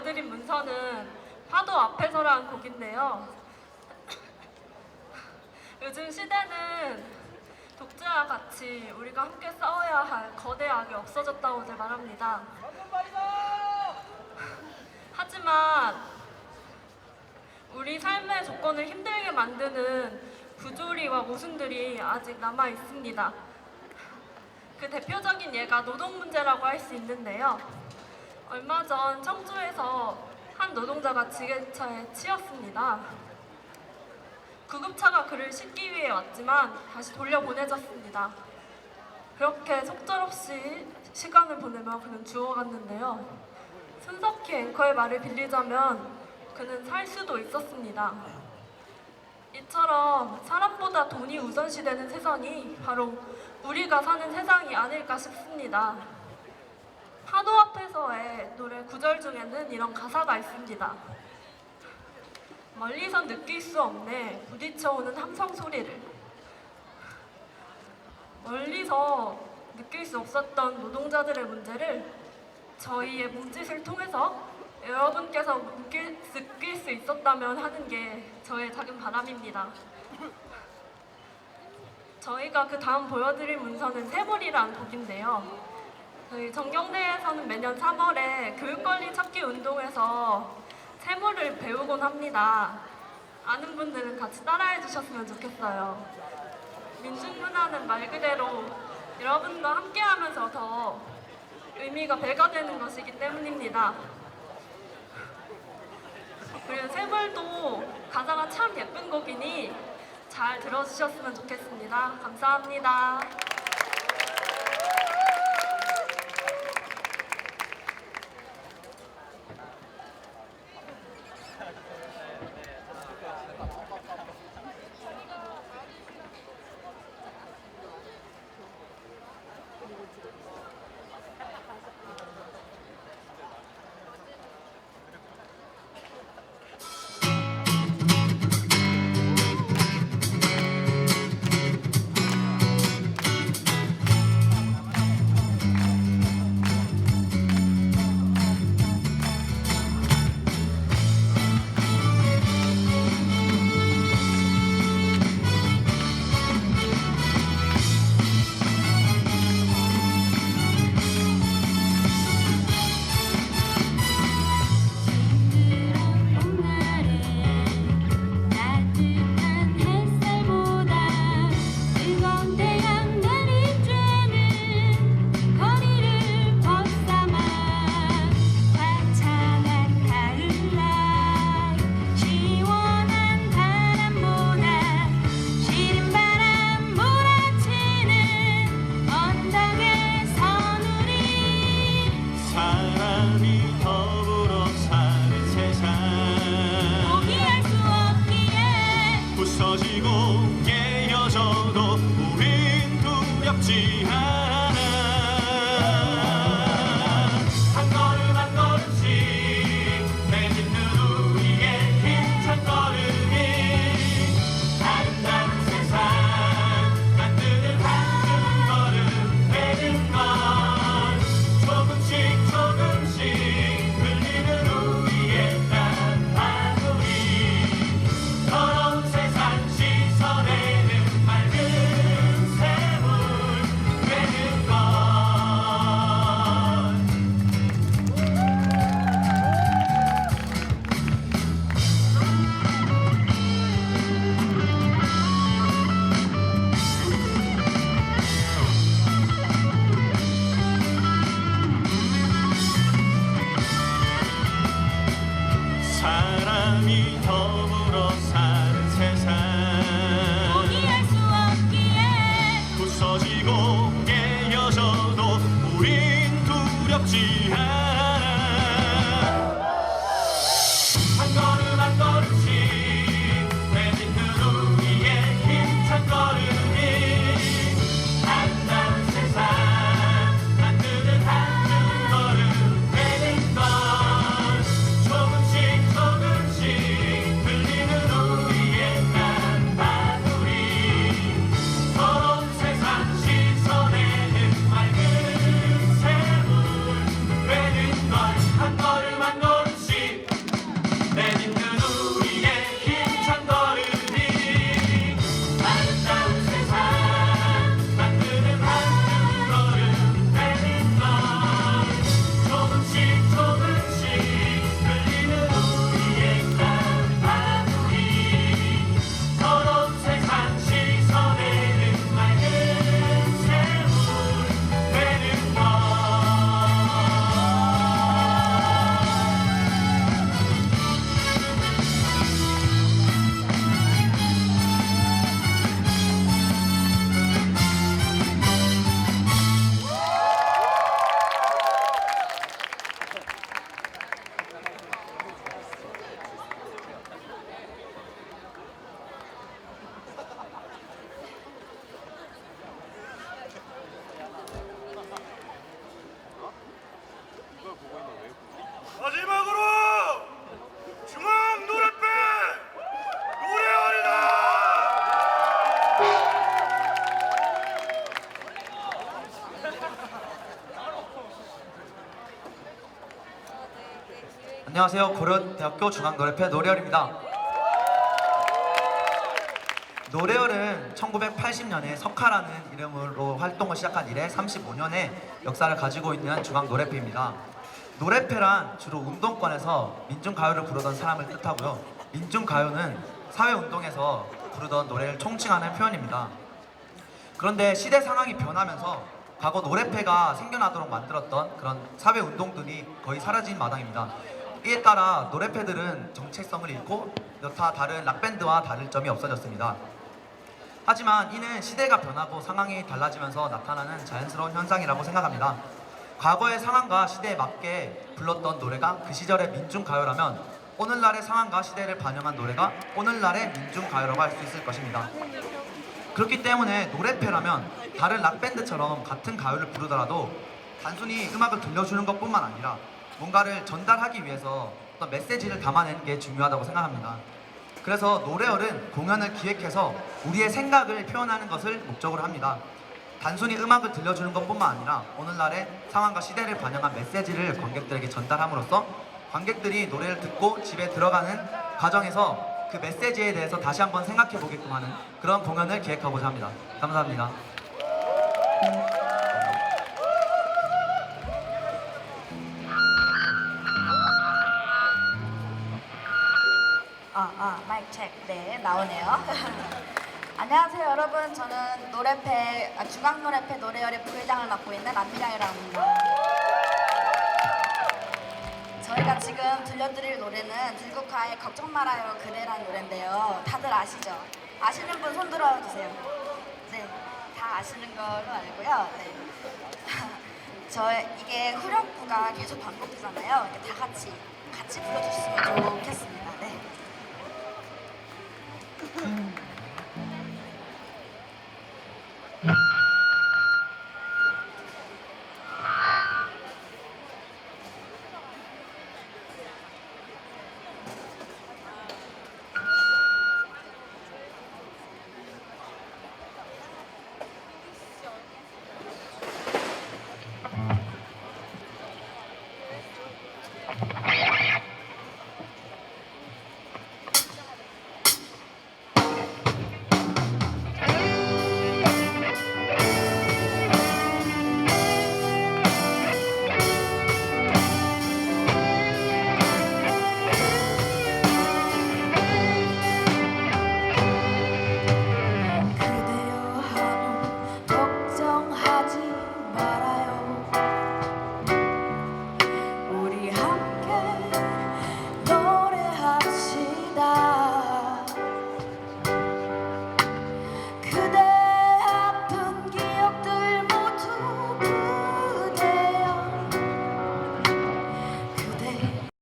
보여드린 문서는 파도 앞에서라는 곡인데요. 요즘 시대는 독재와 같이 우리가 함께 싸워야 할 거대 악이 없어졌다고들 말합니다. 하지만 우리 삶의 조건을 힘들게 만드는 부조리와 모순들이 아직 남아 있습니다. 그 대표적인 예가 노동 문제라고 할 수 있는데요. 얼마 전 청주에서 한 노동자가 지게차에 치였습니다. 구급차가 그를 싣기 위해 왔지만 다시 돌려보내졌습니다. 그렇게 속절없이 시간을 보내며 그는 죽어갔는데요. 손석희 앵커의 말을 빌리자면 그는 살 수도 있었습니다. 이처럼 사람보다 돈이 우선시되는 세상이 바로 우리가 사는 세상이 아닐까 싶습니다. 파도 앞에서의 노래 구절 중에는 이런 가사가 있습니다. 멀리선 느낄 수 없네 부딪혀오는 함성 소리를 멀리서 느낄 수 없었던 노동자들의 문제를 저희의 몸짓을 통해서 여러분께서 느낄, 느낄 수 있었다면 하는 게 저의 작은 바람입니다. 저희가 그 다음 보여드릴 문서는 세월이란 곡인데요. 저희 정경대에서는 매년 3월에 교육권리 찾기 운동에서 세모를 배우곤 합니다. 아는 분들은 같이 따라해 주셨으면 좋겠어요. 민중문화는 말 그대로 여러분과 함께 하면서 더 의미가 배가 되는 것이기 때문입니다. 그리고 세월도 가사가 참 예쁜 곡이니 잘 들어주셨으면 좋겠습니다. 감사합니다. 안녕하세요. 고려대학교 중앙노래회 노래열입니다. 노래열은 1980년에 석하라는 이름으로 활동을 시작한 이래 35년의 역사를 가지고 있는 중앙노래회입니다. 노래회란 주로 운동권에서 민중가요를 부르던 사람을 뜻하고요. 민중가요는 사회운동에서 부르던 노래를 총칭하는 표현입니다. 그런데 시대 상황이 변하면서 과거 노래패가 생겨나도록 만들었던 그런 사회 운동들이 거의 사라진 마당입니다. 이에 따라 노래패들은 정체성을 잃고 여타 다른 락밴드와 다를 점이 없어졌습니다. 하지만 이는 시대가 변하고 상황이 달라지면서 나타나는 자연스러운 현상이라고 생각합니다. 과거의 상황과 시대에 맞게 불렀던 노래가 그 시절의 민중 가요라면 오늘날의 상황과 시대를 반영한 노래가 오늘날의 민중 가요라고 할 수 있을 것입니다. 그렇기 때문에 노래패라면 다른 락밴드처럼 같은 가요를 부르더라도 단순히 음악을 들려주는 것뿐만 아니라 뭔가를 전달하기 위해서 어떤 메시지를 담아내는 게 중요하다고 생각합니다. 그래서 노래열은 공연을 기획해서 우리의 생각을 표현하는 것을 목적으로 합니다. 단순히 음악을 들려주는 것뿐만 아니라 오늘날의 상황과 시대를 반영한 메시지를 관객들에게 전달함으로써 관객들이 노래를 듣고 집에 들어가는 과정에서 그 메시지에 대해서 다시 한번 생각해 보게끔 하는 그런 공연을 기획하고자 합니다. 감사합니다. 아, 아, 마이크 체크. 네, 나오네요. 안녕하세요, 여러분. 저는 노래패, 아, 중앙 노래패 노래열의 부회장을 맡고 있는 안미랑이라고 합니다. 저희가 지금 들려드릴 노래는 들국화의 걱정 말아요 그대란 노래인데요. 다들 아시죠? 아시는 분 손 들어 주세요. 네, 다 아시는 걸로 알고요. 네. 저 이게 후렴구가 계속 반복되잖아요. 다 같이 같이 불러주시면 좋겠습니다. Mm-hmm.